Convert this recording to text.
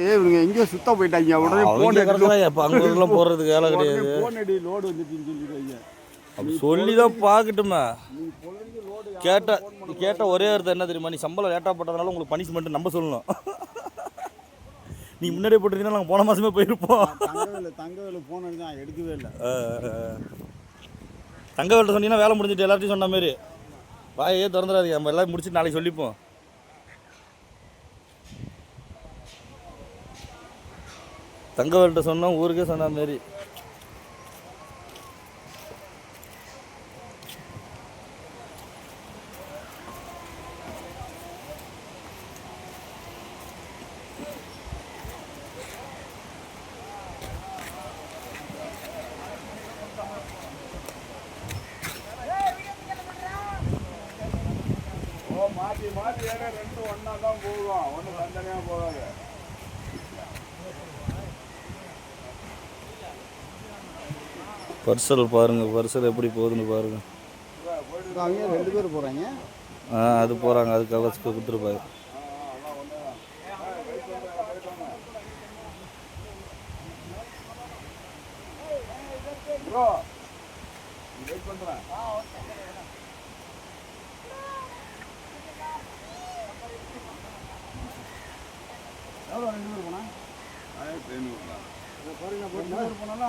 ஏய், இவங்க எங்கேயோ சுத்த போயிட்டாங்க. உடனே போன் இப்போ அங்கெல்லாம் போடுறதுக்கு வேலை கிடையாது. போன் அடி லோடு வந்துச்சுன்னு சொல்லிடுவாங்க. அப்படி சொல்லி தான் பார்க்கட்டுமே கேட்ட கேட்ட ஒரே அர்த்தம் என்ன தெரியுமா? நீ சம்பளம் லேட்டாக போட்டதுனால உங்களுக்கு பனிஷ்மெண்ட் நம்ம சொல்லணும். நீ முன்னாடியே போட்டிருந்தீங்கன்னா நாங்கள் போன மாதமே போயிருப்போம். தங்கவே இல்லை தங்கவே இல்லை போன் தான் எடுக்கவே இல்லை. தங்க வேலை சொன்னீங்கன்னா வேலை முடிஞ்சிட்டு எல்லாத்தையும் சொன்ன மாதிரி. வாயே திறந்துடாதீங்க நம்ம எல்லாம் முடிச்சுட்டு நாளைக்கு சொல்லிப்போம். தங்கவர்கிட்ட சொன்னோம் ஊருக்கே சொன்ன மாரி ஓ மாற்றி மாற்றி ஏன்னா ரெண்டும் ஒன்றா தான் போகும் ஒன்றும் தனியாக போகும் பர்சல் பாருங்கள் பர்சல் எப்படி போகுதுன்னு பாருங்கள் அவங்க ரெண்டு பேர் போகிறாங்க ஆ அது போகிறாங்க அதுக்காக கொடுத்துருப்பாரு ப்ரோ வெயிட் பண்ணுறேன் எவ்வளோ ரெண்டு பேர் போனால் ஆயிரத்தி ஐநூறுங்களா பாருங்க போனாலும்